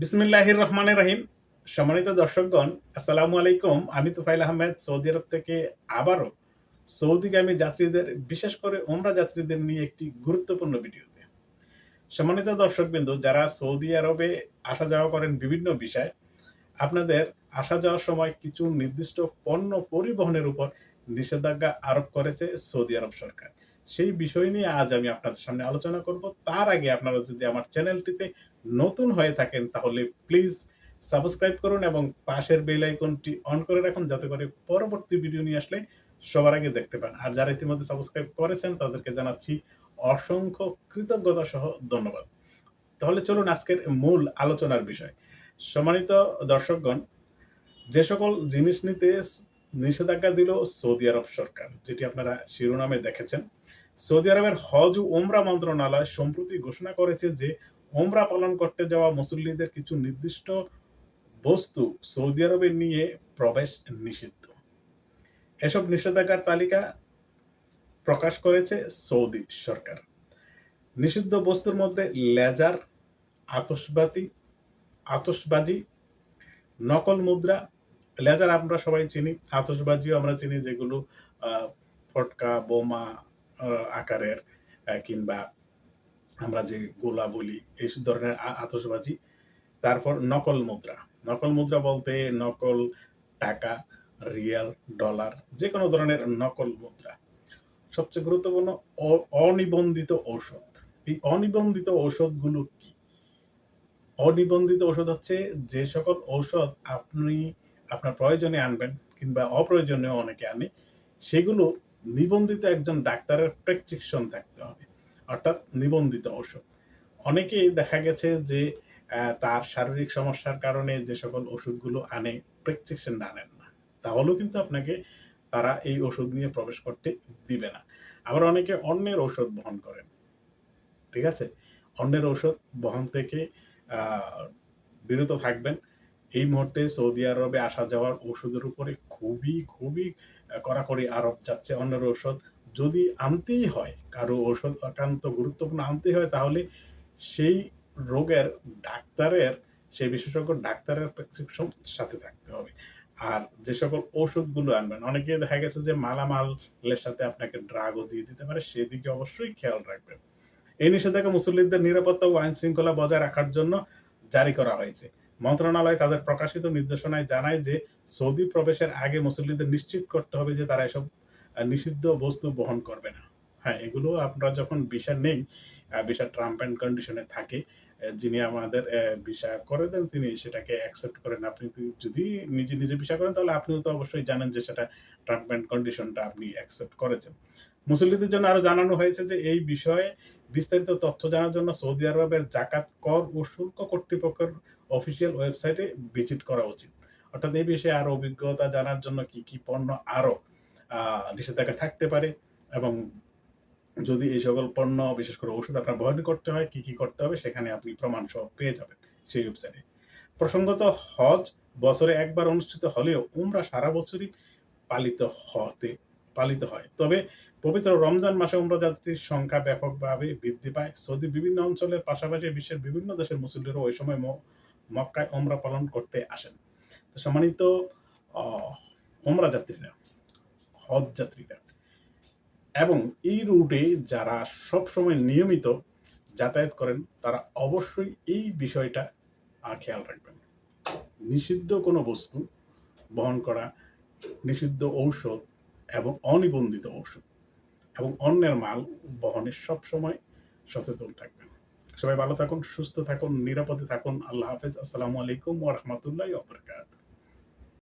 বিসমিল্লাহির রহমানের রাহিম। সম্মানিত দর্শকগণ, আসসালামু আলাইকুম। আমি তুফাইল আহমেদ, সৌদি আরব থেকে আবারও সৌদিগামী যাত্রীদের, বিশেষ করে ওমরা যাত্রীদের নিয়ে একটি গুরুত্বপূর্ণ ভিডিওতে। সম্মানিত দর্শকবৃন্দ, যারা সৌদি আরবে আসা যাওয়া করেন বিভিন্ন বিষয়, আপনাদের আসা যাওয়ার সময় কিছু নির্দিষ্ট পণ্য পরিবহনের উপর নিষেধাজ্ঞা আরোপ করেছে সৌদি আরব সরকার। সেই বিষয় নিয়ে আজ আমি আপনাদের সামনে আলোচনা করব। তার আগে আপনারা যদি আমার চ্যানেলটিতে নতুন হয়ে থাকেন, তাহলে প্লিজ সাবস্ক্রাইব করুন এবং পাশের বেল আইকনটি অন করে রাখুন যাতে করে পরবর্তী ভিডিও নিয়ে আসলে সবার আগে দেখতে পান। আর যারা ইতিমধ্যে সাবস্ক্রাইব করেছেন, তাদেরকে জানাচ্ছি অসংখ্য কৃতজ্ঞতা সহ ধন্যবাদ। তাহলে চলুন আজকের মূল আলোচনার বিষয়। সম্মানিত দর্শকগণ, যে সকল জিনিস নিতে নিষেধাজ্ঞা দিল সৌদি আরব সরকার, যেটি আপনারা শিরোনামে দেখেছেন। সৌদি আরবের হজ ও ওমরা মন্ত্রণালয় সম্প্রতি ঘোষণা করেছে যে ওমরা পালন করতে যাওয়া মুসল্লিদের কিছু নির্দিষ্ট বস্তু সৌদি আরবে নিয়ে প্রবেশ নিষিদ্ধ। এসব নিষেধাজ্ঞার তালিকা প্রকাশ করেছে সৌদি সরকার। নিষিদ্ধ বস্তুর মধ্যে লেজার, আতসবাতি, আতসবাজি, নকল মুদ্রা লেজার আমরা সবাই চিনি আতসবাজিও আমরা চিনি যেগুলো ফটকা, বোমা আকারের কিংবা আমরা যে গোলা বলি, এই ধরনের আতসবাজি তারপর নকল মুদ্রা। নকল মুদ্রা বলতে নকল টাকা, রিয়াল, ডলার যে কোনো ধরনের নকল মুদ্রা। সবচেয়ে গুরুত্বপূর্ণ অনিবন্ধিত ঔষধ। এই অনিবন্ধিত ঔষধগুলো কি? অনিবন্ধিত ঔষধ হচ্ছে যে সকল ঔষধ আপনি আপনার প্রয়োজনে আনবেন কিংবা অপ্রয়োজনীয় অনেকে আনে, সেগুলো নিবন্ধিত একজন ডাক্তারের প্রেসক্রিপশন থাকতে হবে, অর্থাৎ নিবন্ধিত ঔষধ অনেকেই দেখা গেছে যে তার শারীরিক সমস্যার কারণে যে সকল ওষুধগুলো আনে, প্রেসক্রিপশন আনেন না। তাহলেও কিন্তু আপনাকে তারা এই ওষুধ নিয়ে প্রবেশ করতে দিবে না। আবার অনেকে অন্যের ঔষধ বহন করেন, ঠিক আছে? অন্যের ঔষধ বহন থেকে বিরত থাকবেন এই মুহূর্তে সৌদি আরবে আসা যাওয়ার ওষুধের উপরে খুবই খুবই কড়াকড়ি আরোপ যাচ্ছে অন্যের ঔষধ যদি আনতেই হয়, কারও ঔষধ একান্ত গুরুত্বপূর্ণ আনতেই হয়, তাহলে সেই রোগের ডাক্তারের, সেই বিশেষজ্ঞ ডাক্তারের প্রেসক্রিপশন সাথে থাকতে হবে। আর যে সকল ওষুধগুলো আনবেন, অনেকে দেখা গেছে যে মালামালের সাথে আপনাকে ড্রাগও দিয়ে দিতে পারে, সেদিকে অবশ্যই খেয়াল রাখবেন। এই নিষেধাজ্ঞা মুসল্লিদের নিরাপত্তা ও আইন শৃঙ্খলা বজায় রাখার জন্য জারি করা হয়েছে। মন্ত্রণালয় তাদের প্রকাশিত নির্দেশনায় জানায় যে সৌদি প্রবেশের আগে মুসল্লিদের নিশ্চিত করতে হবে যে তারা এসব নিষিদ্ধ বস্তু বহন করবে না। হ্যাঁ এগুলো আপনারা যখন ভিসা নেই ভিসা ট্রাম্প অ্যান্ড কন্ডিশনে থাকে যিনি আমাদের ভিসা করে দেন, তিনি সেটাকে অ্যাকসেপ্ট করেন। আপনি যদি নিজে নিজে ভিসা করেন, তাহলে আপনিও তো অবশ্যই জানেন যে সেটা ট্রাম্প অ্যান্ড কন্ডিশনটা আপনি অ্যাকসেপ্ট করেছেন। মুসল্লিদের জন্য আরও জানানো হয়েছে যে এই বিষয়ে বিস্তারিত তথ্য জানার জন্য সৌদি আরবের জাকাত কর ও শুল্ক কর্তৃপক্ষের অফিসিয়াল ওয়েবসাইটে ভিজিট করা উচিত। অর্থাৎ এই বিষয়ে আরও অভিজ্ঞতা জানার জন্য কি কি পণ্য আরও নিষেধাজ্ঞা থাকতে পারে এবং যদি এই সকল পণ্য, বিশেষ করে ওষুধ আপনার বহন করতে হয়, কি কি করতে হবে সেখানে আপনি প্রমাণ সহ পেয়ে যাবেন সেই ওয়েবসাইটে প্রসঙ্গত হজ বছরে একবার অনুষ্ঠিত হলেও উমরা সারা বছরই পালিত হতে, পালিত হয়। তবে পবিত্র রমজান মাসে উমরা যাত্রীর সংখ্যা ব্যাপকভাবে বৃদ্ধি পায়। সৌদি বিভিন্ন অঞ্চলের পাশাপাশি বিশ্বের বিভিন্ন দেশের মুসল্লিরা ওই সময় মক্কায় ওমরা পালন করতে আসেন। তো সম্মানিত ওমরা যাত্রীরা, হজ যাত্রীরা, এবং এই রুটে যারা সব সময় নিয়মিত যাতায়াত করেন, তারা অবশ্যই এই বিষয়টা খেয়াল রাখবেন। নিষিদ্ধ কোনো বস্তু বহন করা নিষিদ্ধ ঔষধ এবং অনিবন্ধিত ঔষধ এবং অন্যের মাল বহনে সব সময় সচেতন থাকবেন। সবাই ভালো থাকুন সুস্থ থাকুন নিরাপদে থাকুন। আল্লাহ হাফেজ। আসসালামু আলাইকুম ওরহামতুল্লাহ বারাকাতুহু।